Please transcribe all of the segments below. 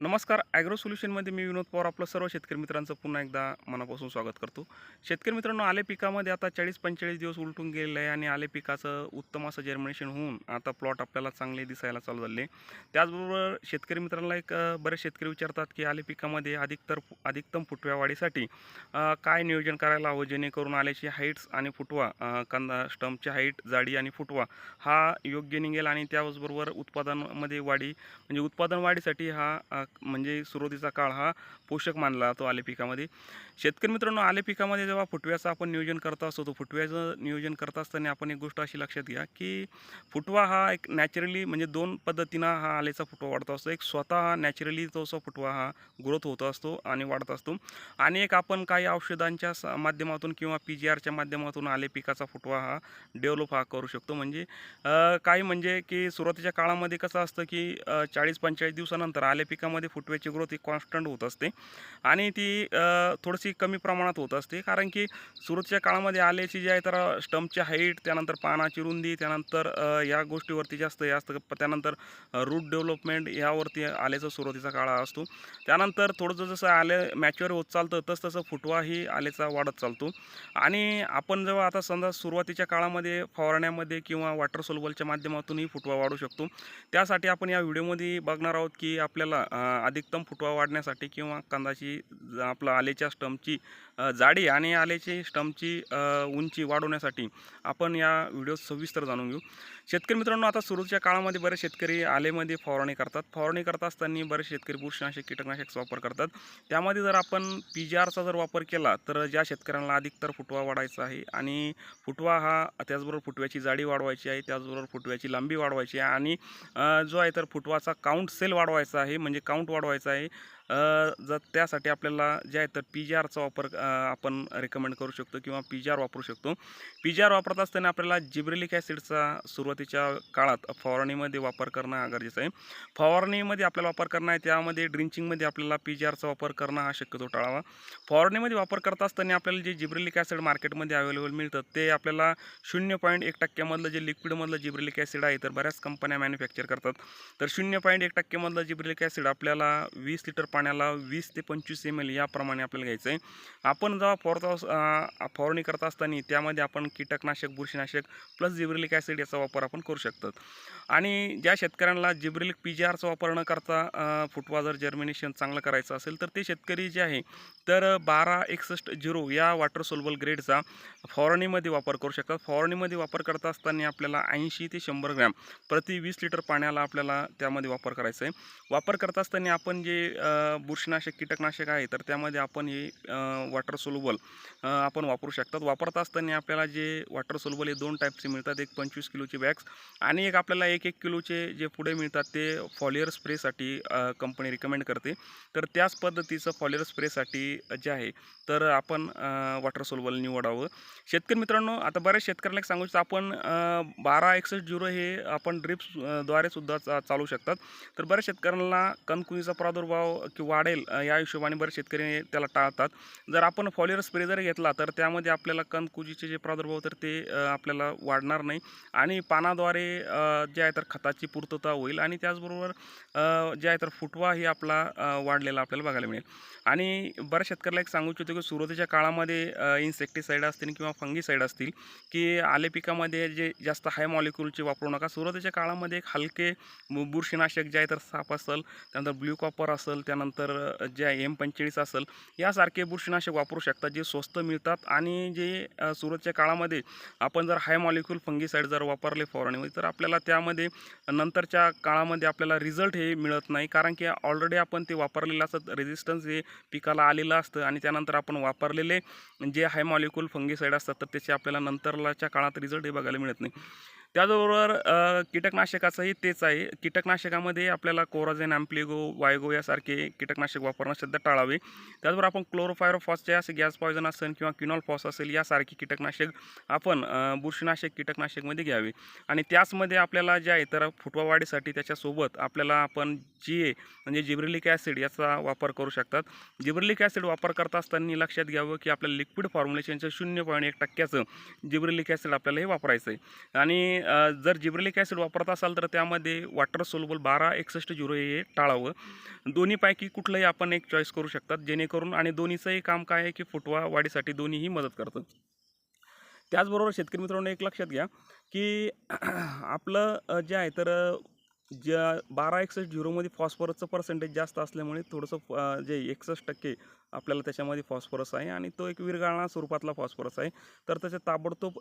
नमस्कार ॲग्रो सोल्युशनमध्ये मी विनोद पवार आपलं सर्व शेतकरी मित्रांचं पुन्हा एकदा मनापासून स्वागत करतो. शेतकरी मित्रांनो आले पिकामध्ये आता चाळीस पंचेचाळीस दिवस उलटून गेलेलं आहे आणि आले पिकाचं उत्तम असं जर्मिनेशन होऊन आता प्लॉट आपल्याला चांगले दिसायला चालू झाले. त्याचबरोबर शेतकरी मित्रांना एक बरेच शेतकरी विचारतात की आले पिकामध्ये अधिकतर अधिकतम फुटव्या वाढीसाठी काय नियोजन करायला हवं? जेणेकरून आल्याची हाईट्स आणि फुटवा कांदा स्टम्पची हाईट जाडी आणि फुटवा हा योग्य निघेल आणि त्याचबरोबर उत्पादनामध्ये वाढी म्हणजे उत्पादन वाढीसाठी हा म्हणजे सुरुवातीचा काळ हा पोषक मानला जातो आले पिकामध्ये. शेतकरी मित्रांनो आले पिकामध्ये जेव्हा फुटव्याचं आपण नियोजन करत असतो तो फुटव्याचं नियोजन करत असताना आपण एक गोष्ट अशी लक्षात घ्या की फुटवा हा एक नॅचरली म्हणजे दोन पद्धतीनं हा आलेचा फुटवा वाढत असतो. एक स्वतः हा नॅचरली तो फुटवा हा ग्रोथ होत असतो आणि वाढत असतो. आणि एक आपण काही औषधांच्या माध्यमातून किंवा पी जी आरच्या माध्यमातून आले पिकाचा फुटवा हा डेव्हलप हा करू शकतो. म्हणजे काही म्हणजे की सुरुवातीच्या काळामध्ये कसं असतं की चाळीस पंचेचाळीस दिवसानंतर आले पिकामध्ये फुटव्याची ग्रोथ ही कॉन्स्टंट होत असते. आणि ती थोडीशी कमी प्रमाणात होत असते. कारण की सुरुवातीच्या काळामध्ये आल्याची जी आहे तर स्टम्पची हाईट त्यानंतर पानाची रुंदी त्यानंतर या गोष्टीवरती जास्त हे असतं. त्यानंतर रूट डेव्हलपमेंट यावरती आल्याचा सुरुवातीचा काळ असतो. त्यानंतर थोडंसं जसं आले मॅच्युअर होत चालतं तसं तसं फुटवाही आलेचा वाढत चालतो. आणि आपण जेव्हा आता समजा सुरुवातीच्या काळामध्ये फवारण्यामध्ये किंवा वॉटर सोलबलच्या माध्यमातूनही फुटवा वाढू शकतो. त्यासाठी आपण या व्हिडिओमध्ये बघणार आहोत की आपल्याला अधिकतम फुटवा वाढण्यासाठी किंवा कांदाची ज- आपलं आलेच्या स्टंपची जाडी आणि आलेची स्टंपची उंची वाढवण्यासाठी आपण या व्हिडिओ सविस्तर जाणून घेऊ. शेतकरी मित्रांनो आता सुरुवातीच्या काळामध्ये बरेच शेतकरी आलेमध्ये फवारणी करतात. फवारणी करत असताना बरेच शेतकरी बुरशीनाशक कीटकनाशकचा वापर करतात. त्यामध्ये जर आपण पी जी आरचा जर वापर केला तर ज्या शेतकऱ्यांना अधिकतर फुटवा वाढायचा आहे आणि फुटवा हा त्याचबरोबर फुटव्याची जाडी वाढवायची आहे त्याचबरोबर फुटव्याची लांबी वाढवायची आहे आणि जो आहे तर फुटवाचा काउंट सेल वाढवायचा आहे म्हणजे काउंट वाढवायचा आहे. जर त्यासाठी आपल्याला जे आहे तर पी जी आरचा वापर आपण रेकमेंड करू शकतो किंवा पी जी आर वापरू शकतो. पी जी आर वापरत असताना आपल्याला जिब्रेलिक ॲसिडचा सुरुवातीच्या काळात फवारणीमध्ये वापर करणं गरजेचं आहे. फवारणीमध्ये आपल्याला वापर करणं आहे त्यामध्ये ड्रिंचिंगमध्ये आपल्याला पी जी आरचा वापर करणं हा शक्यतो टाळावा. फवारणीमध्ये वापर करत असताना आपल्याला जे जिब्रेलिक ॲसिड मार्केटमध्ये अवेलेबल मिळतं ते आपल्याला शून्य पॉईंट एक टक्क्यामधलं जे लिक्विडमधलं जिब्रेलिक ॲसिड आहे तर बऱ्याच कंपन्या मॅन्युफॅक्चर करतात. तर शून्य पॉईंट एक टक्क्यामधलं जिब्रेलिक ॲसिड आपल्याला वीस लिटर पाण्याला वीस ते पंचवीस एम एल याप्रमाणे आपल्याला घ्यायचं आहे आपण जेव्हा फवारता फवारणी करत असताना त्यामध्ये आपण कीटकनाशक बुरशीनाशक प्लस जिब्रिलिक ॲसिड याचा वापर आपण करू शकतात आणि ज्या शेतकऱ्यांना जिब्रिलिक पी जी आरचा वापर न करता अ, फुटवा जर जर्मिनेशन चांगलं करायचं असेल तर ते शेतकरी जे आहे तर बारा एकसष्ट झिरो या वॉटर सोलबल ग्रेडचा फवारणीमध्ये वापर करू शकतात. फवारणीमध्ये वापर करत असताना आपल्याला ऐंशी ते शंभर ग्रॅम प्रति वीस लिटर पाण्याला आपल्याला त्यामध्ये वापर करायचा आहे वापर करत असताना आपण जे बुरशीनाशक कीटकनाशक आहे तर त्यामध्ये आपण हे वॉटर सोलुबल आपण वापरू शकतात. वापरत असताना आपल्याला जे वॉटर सोलुबल हे दोन टाईपचे मिळतात. एक पंचवीस किलोची बॅग्स आणि एक आपल्याला एक एक किलोचे जे पुढे मिळतात ते फॉलिअर स्प्रेसाठी कंपनी रिकमेंड करते. तर त्याच पद्धतीचं फॉलिअर स्प्रेसाठी जे आहे तर आपण वॉटर सोल्युबल निवडावं. शेतकरी मित्रांनो आता बऱ्याच शेतकऱ्याला एक सांगू इच्छितो आपण बारा एकसष्ट झिरो हे आपण ड्रिप्सद्वारे सुद्धा चा चालू शकतात. तर बऱ्याच शेतकऱ्यांना कणकुनीचा प्रादुर्भाव की वाढेल या हिशोबाने बरेच शेतकरी त्याला टाळतात. जर आपण फॉलिअर स्प्रे जर घेतला तर त्यामध्ये आपल्याला कणकुजीचे जे प्रादुर्भाव तर ते आपल्याला वाढणार नाही. आणि पानाद्वारे जे आहे तर खताची पूर्तता होईल आणि त्याचबरोबर जे आहे तर फुटवा ही आपला वाढलेला आपल्याला बघायला मिळेल. आणि बऱ्याच शेतकऱ्याला एक सांगू इच्छितो की सुरुवातीच्या काळामध्ये इन्सेक्टिसाईड असतील किंवा फंगीसाईड असतील की आले पिकामध्ये जे जास्त हाय मॉलिक्यूलचे वापरू नका. सुरुवातीच्या काळामध्ये एक हलके बुरशीनाशक जे आहे तर साप असेल त्यानंतर ब्ल्यू कॉपर असेल त्यानंतर त्यानंतर जे एम पंचेचाळीस असेल यासारखे बुरशीनाशक वापरू शकतात जे स्वस्त मिळतात आणि जे सुरतच्या काळामध्ये आपण जर हाय मॉलिक्युल फंगीसाईड जर वापरले फवारणीमध्ये तर आपल्याला त्यामध्ये नंतरच्या काळामध्ये आपल्याला रिझल्ट हे मिळत नाही. कारण की ऑलरेडी आपण ते वापरलेलं असतं रेझिस्टन्स हे पिकाला आलेलं असतं आणि त्यानंतर आपण वापरलेले जे हाय मॉलिक्युल फंगीसाईड असतात तर त्याचे आपल्याला नंतरच्या काळात रिझल्ट हे बघायला मिळत नाही. त्याचबरोबर कीटकनाशकाचंही तेच आहे. कीटकनाशकामध्ये आपल्याला कोराझेन ॲम्प्लिगो वायगो यासारखे कीटकनाशक वापरणं सध्या टाळावे. त्याचबरोबर आपण क्लोरोफायरोफॉसचे असे गॅस पॉयझन असेल किंवा क्युनॉलफॉस असेल यासारखे कीटकनाशक आपण बुरशीनाशक कीटकनाशकमध्ये घ्यावे. आणि त्याचमध्ये आपल्याला जे आहे तर फुटवा वाढीसाठी त्याच्यासोबत आपल्याला आपण जी ए म्हणजे जिब्रेलिक ॲसिड याचा वापर करू शकतात. जिब्रिलिक ॲसिड वापर करत असताना लक्षात घ्यावं की आपल्याला लिक्विड फॉर्म्युलेशनचं शून्य पॉईंट एक टक्क्याचं जिब्रेलिक ॲसिड आपल्याला हे वापरायचं आहे आणि जर जिब्रिलिक ॲसिड वापरत असाल तर त्यामध्ये वॉटर सोलबल बारा एकसष्ट झिरो हे टाळावं. दोन्हीपैकी कुठलंही आपण एक चॉईस करू शकतात जेणेकरून आणि दोन्हीचंही काम काय आहे की फुटवा वाढीसाठी दोन्हीही मदत करतं. त्याचबरोबर शेतकरी मित्रांनो एक लक्षात घ्या की आपलं जे आहे तर ज्या बारा एकसष्ट झिरोमध्ये फॉस्फरसचं पर्सेंटेज जास्त असल्यामुळे थोडंसं जे एकसष्ट टक्के आपल्याला त्याच्यामध्ये फॉस्फरस आहे आणि तो एक विरगाळणा स्वरूपातला फॉस्फरस आहे. तर त्याच्या ताबडतोब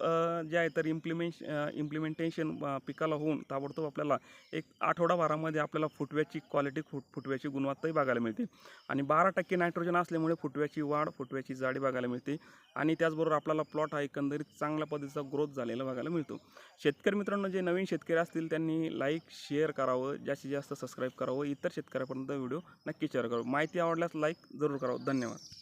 जे आहे तर इम्प्लिमेंश इम्प्लिमेंटेशन पिकाला होऊन ताबडतोब आपल्याला एक आठवडाभरामध्ये आपल्याला फुटव्याची क्वालिटी फुट फुटव्याची गुणवत्ताही बघायला मिळते. आणि बारा टक्के नायट्रोजन असल्यामुळे फुटव्याची वाढ फुटव्याची जाडी बघायला मिळते. आणि त्याचबरोबर आपल्याला प्लॉट हा एकंदरीत चांगल्या पद्धतीचा ग्रोथ झालेला बघायला मिळतो. शेतकरी मित्रांनो जे नवीन शेतकरी असतील त्यांनी लाईक शेअर करावं जास्तीत जास्त सबस्क्राईब करावं इतर शेतकऱ्यापर्यंत व्हिडिओ नक्की शेअर करावं. माहिती आवडल्यास लाईक जरूर करावं. धन्यवाद.